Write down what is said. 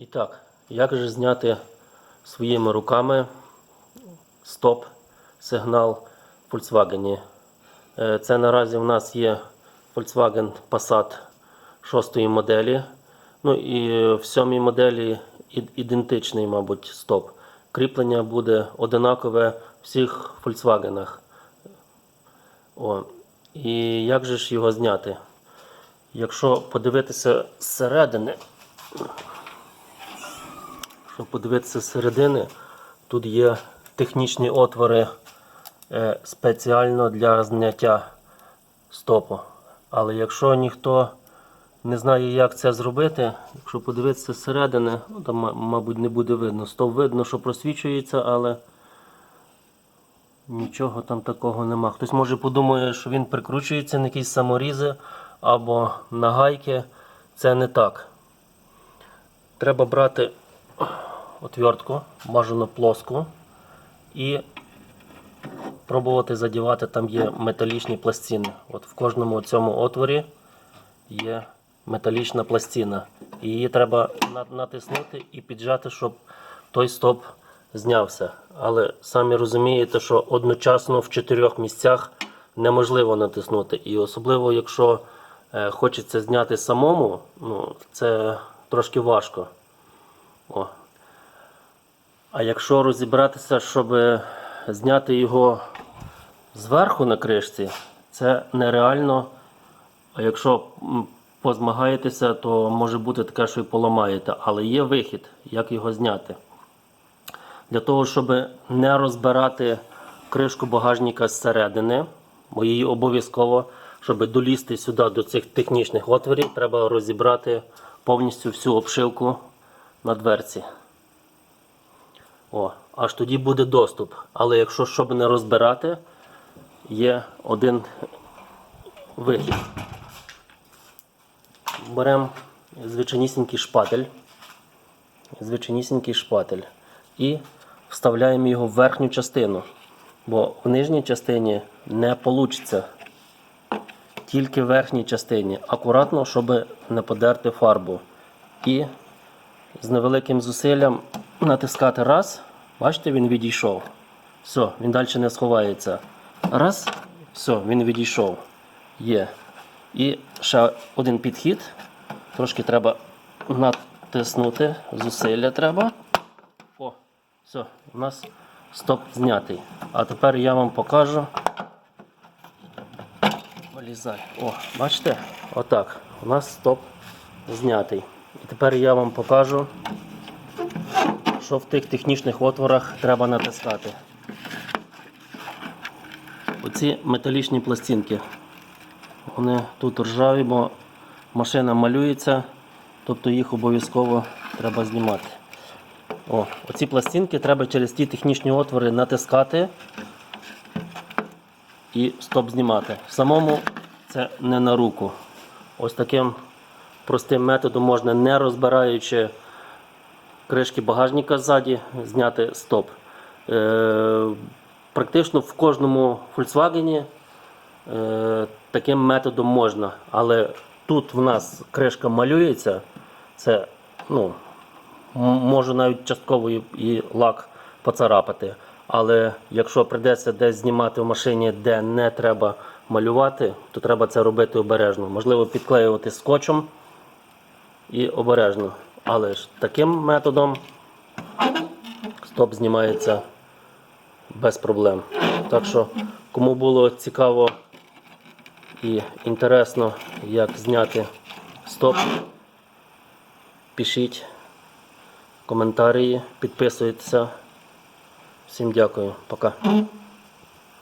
І так, як же зняти своїми руками стоп сигнал в Volkswagen? Е, Це наразі в нас є Volkswagen Passat 6 моделі. Ну і в 7 моделі ідентичний, мабуть, стоп. Кріплення буде одинакове в всіх Volkswagen. О. І як же ж його зняти? Якщо подивитися зсередини, Щоб подивитися з середини, тут є технічні отвори е, спеціально для зняття стопу. Але якщо ніхто не знає, як це зробити, якщо подивитися зсередини, ну, там, мабуть, не буде видно. Стоп видно, що просвічується, але нічого там такого нема. Хтось може подумає, що він прикручується на якісь саморізи або на гайки. Це не так. Треба брати отвертку, бажано плоску, і пробувати задівати, там є металічні пластини. От в кожному цьому отворі є металічна пластина. Її треба натиснути і піджати, щоб той стоп знявся. Але самі розумієте, що одночасно в чотирьох місцях неможливо натиснути. І особливо, якщо е, хочеться зняти самому, ну, це трошки важко. О. А якщо розібратися, щоб зняти його зверху на кришці, це нереально. А якщо позмагаєтеся, то може бути таке, що і поламаєте. Але є вихід, як його зняти. Для того, щоб не розбирати кришку багажника зсередини, бо її обов'язково, щоб долізти сюди до цих технічних отворів, треба розібрати повністю всю обшивку на дверці. О, аж тоді буде доступ. Але якщо щоб не розбирати, є один вихід. Беремо звичайнісінький шпатель. Звичайнісінький шпатель. І вставляємо його в верхню частину. Бо в нижній частині не вийде. Тільки в верхній частині. Акуратно, щоб не подерти фарбу. І з невеликим зусиллям натискати раз. Бачите, він відійшов. Все, він далі не сховається. Раз. Все, він відійшов. Є. І ще один підхід. Трошки треба натиснути. Зусилля треба. О, все, у нас стоп знятий. А тепер я вам покажу. Вилізай. О, бачите? Отак. У нас стоп знятий. І тепер я вам покажу, що в тих технічних отворах треба натискати. Оці металічні пластинки. Вони тут ржаві, бо машина малюється, тобто їх обов'язково треба знімати. О, оці пластинки треба через ті технічні отвори натискати і стоп знімати. Самому це не на руку. Ось таким простим методом можна, не розбираючи кришки багажника ззаді, зняти стоп. Е, практично в кожному Volkswagen е, таким методом можна. Але тут в нас кришка малюється, це ну, можу навіть частково і, лак поцарапати. Але якщо прийдеться десь знімати в машині, де не треба малювати, то треба це робити обережно. Можливо, підклеювати скотчем і обережно. Але ж таким методом стоп знімається без проблем. Так що, кому було цікаво і інтересно, як зняти стоп, пишіть коментарі, підписуйтеся. Всім дякую, пока.